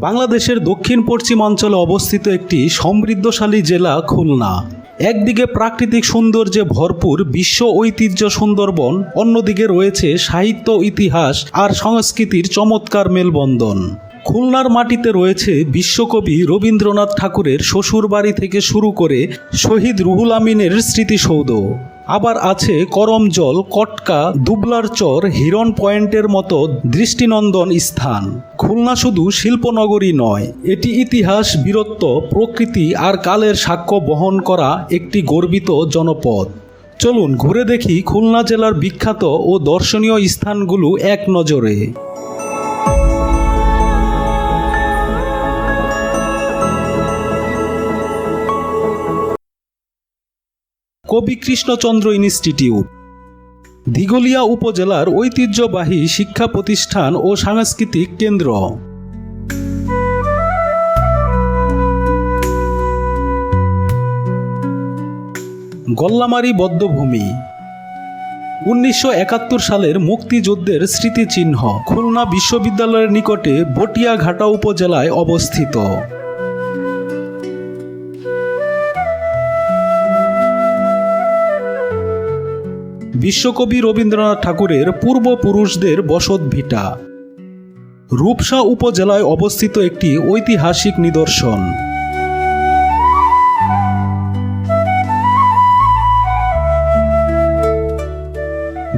বাংলাদেশের দক্ষিণ পশ্চিমাঞ্চলে অবস্থিত একটি সমৃদ্ধশালী জেলা খুলনা। একদিকে প্রাকৃতিক সৌন্দর্যে ভরপুর বিশ্ব ঐতিহ্য সুন্দরবন, অন্যদিকে রয়েছে সাহিত্য, ইতিহাস আর সংস্কৃতির চমৎকার মেলবন্ধন। খুলনার মাটিতে রয়েছে বিশ্বকবি রবীন্দ্রনাথ ঠাকুরের শ্বশুরবাড়ি থেকে শুরু করে শহীদ রুহুল আমিনের স্মৃতিসৌধ। আবার আছে করমজল কটকা, দুবলার চর হিরন পয়েন্টের মতো দৃষ্টিনন্দন স্থান। খুলনা শুধু শিল্পনগরী নয়, এটি ইতিহাস, বীরত্ব, প্রকৃতি আর কালের সাক্ষ্য বহন করা একটি গর্বিত জনপদ। চলুন ঘুরে দেখি খুলনা জেলার বিখ্যাত ও দর্শনীয় স্থানগুলো এক নজরে। কবি কৃষ্ণচন্দ্র ইনস্টিটিউট। দিঘলিয়া উপজেলার ঐতিহ্যবাহী শিক্ষা প্রতিষ্ঠান ও সাংস্কৃতিক কেন্দ্র। গল্লামারি বদ্ধভূমি। উনিশশো একাত্তর সালের মুক্তিযুদ্ধের স্মৃতিচিহ্ন খুলনা বিশ্ববিদ্যালয়ের নিকটে বটিয়াঘাটা উপজেলায় অবস্থিত। বিশ্বকবি রবীন্দ্রনাথ ঠাকুরের পূর্বপুরুষদের বসত ভিটা। রূপসা উপজেলায় অবস্থিত একটি ঐতিহাসিক নিদর্শন।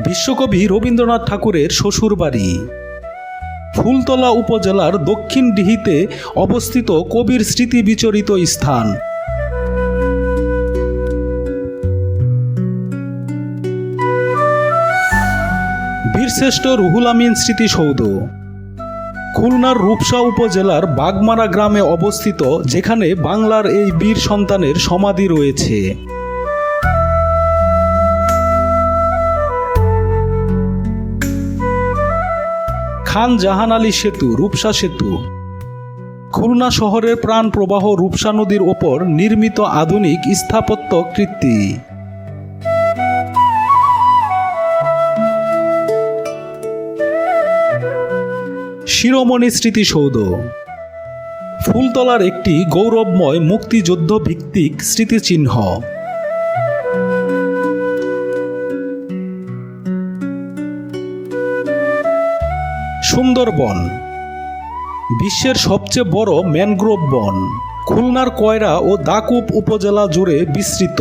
বিশ্বকবি রবীন্দ্রনাথ ঠাকুরের শ্বশুরবাড়ি। ফুলতলা উপজেলার দক্ষিণ ডিহিতে অবস্থিত কবির স্মৃতি বিচরিত স্থান। বীরশ্রেষ্ঠ রুহুল আমিন স্মৃতিসৌধ খুলনার রূপসা উপজেলার বাগমারা গ্রামে অবস্থিত, যেখানে বাংলার এই বীর সন্তানের সমাধি রয়েছে। খান জাহান আলী সেতু, রূপসা সেতু। খুলনা শহরের প্রাণ প্রবাহ রূপসা নদীর ওপর নির্মিত আধুনিক স্থাপত্য কৃত্তি শিরোমণি স্মৃতিসৌধ। ফুলতলার একটি গৌরবময় মুক্তিযুদ্ধ ভিত্তিক স্মৃতিচিহ্ন। সুন্দরবন। বিশ্বের সবচেয়ে বড় ম্যানগ্রোভ বন। খুলনার কয়রা ও দাকুপ উপজেলা জুড়ে বিস্তৃত।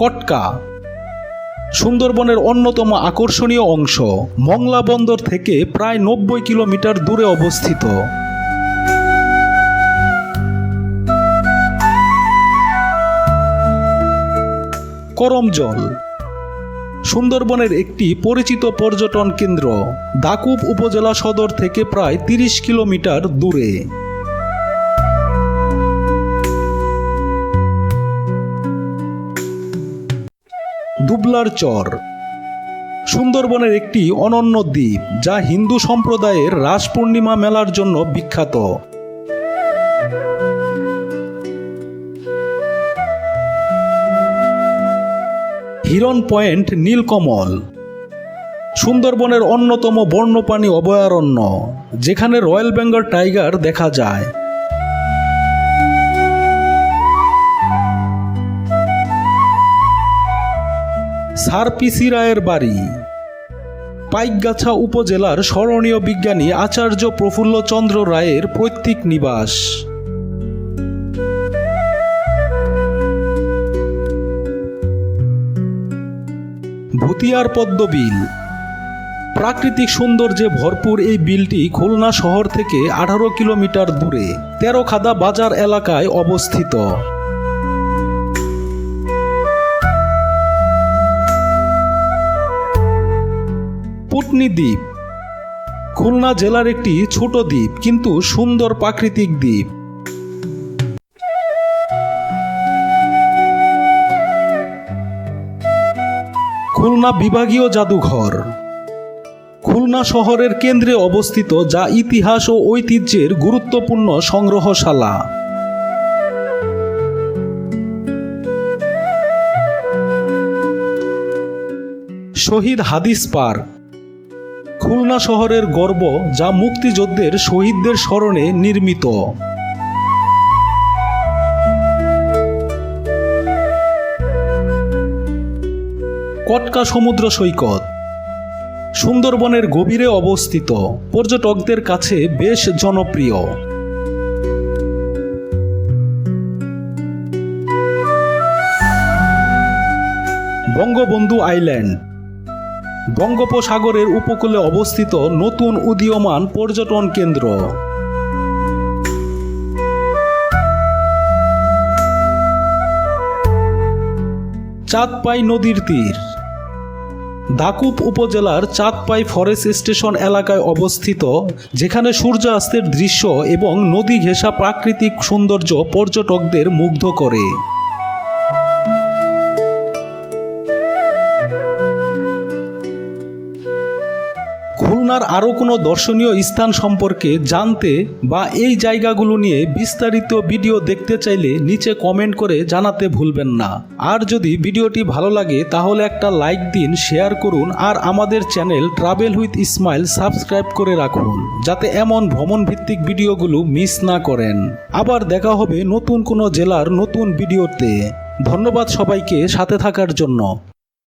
কটকা। সুন্দরবনের অন্যতম আকর্ষণীয় অংশ মংলা বন্দর থেকে প্রায় নব্বই কিলোমিটার দূরে অবস্থিত। করমজল সুন্দরবনের একটি পরিচিত পর্যটন কেন্দ্র, দাকুব উপজেলা সদর থেকে প্রায় তিরিশ কিলোমিটার দূরে। দুবলার চর। সুন্দরবনের একটি অনন্য দ্বীপ, যা হিন্দু সম্প্রদায়ের রাস পূর্ণিমা মেলার জন্য বিখ্যাত। হিরন পয়েন্ট, নীলকমল। সুন্দরবনের অন্যতম বন্যপ্রাণী অভয়ারণ্য, যেখানে রয়্যাল বেঙ্গল টাইগার দেখা যায়। স্যার পিসি রায়ের বাড়ি। পাইকগাছা উপজেলার স্মরণীয় বিজ্ঞানী আচার্য প্রফুল্লচন্দ্র রায়ের পৈতৃক নিবাস। ভুতিয়ার পদ্ম বিল। প্রাকৃতিক সৌন্দর্যে ভরপুর এই বিলটি খুলনা শহর থেকে আঠারো কিলোমিটার দূরে তেরোখাদা বাজার এলাকায় অবস্থিত। পুটনি দ্বীপ। খুলনা জেলার একটি ছোট দ্বীপ, কিন্তু সুন্দর প্রাকৃতিক দ্বীপ। খুলনা বিভাগীয় জাদুঘর। খুলনা শহরের কেন্দ্রে অবস্থিত যা ইতিহাস ও ঐতিহ্যের গুরুত্বপূর্ণ সংগ্রহশালা। শহীদ হাদিস পার্ক। খুলনা শহরের গর্ব যা মুক্তিযুদ্ধের শহীদদের স্মরণে নির্মিত। কটকা সমুদ্র সৈকত। সুন্দরবনের গভীরে অবস্থিত। পর্যটকদের কাছে বেশ জনপ্রিয়। বঙ্গবন্ধু আইল্যান্ড। বঙ্গোপসাগরের উপকূলে অবস্থিত নতুন উদীয়মান পর্যটন কেন্দ্র। চাঁদপাই নদীর তীর। দাকুপ উপজেলার চাঁদপাই ফরেস্ট স্টেশন এলাকায় অবস্থিত, যেখানে সূর্যাস্তের দৃশ্য এবং নদী ঘেঁষা প্রাকৃতিক সৌন্দর্য পর্যটকদের মুগ্ধ করে। খুলনার আরও কোনো দর্শনীয় স্থান সম্পর্কে জানতে বা এই জায়গাগুলো নিয়ে বিস্তারিত ভিডিও দেখতে চাইলে নিচে কমেন্ট করে জানাতে ভুলবেন না। আর যদি ভিডিওটি ভালো লাগে, তাহলে একটা লাইক দিন, শেয়ার করুন, আর আমাদের channel travel with Ismail subscribe করে রাখুন, যাতে এমন ভ্রমণ ভিত্তিক ভিডিওগুলো মিস না করেন। আবার দেখা হবে নতুন কোনো জেলার নতুন ভিডিওতে। ধন্যবাদ সবাইকে, সাথে থাকার জন্য।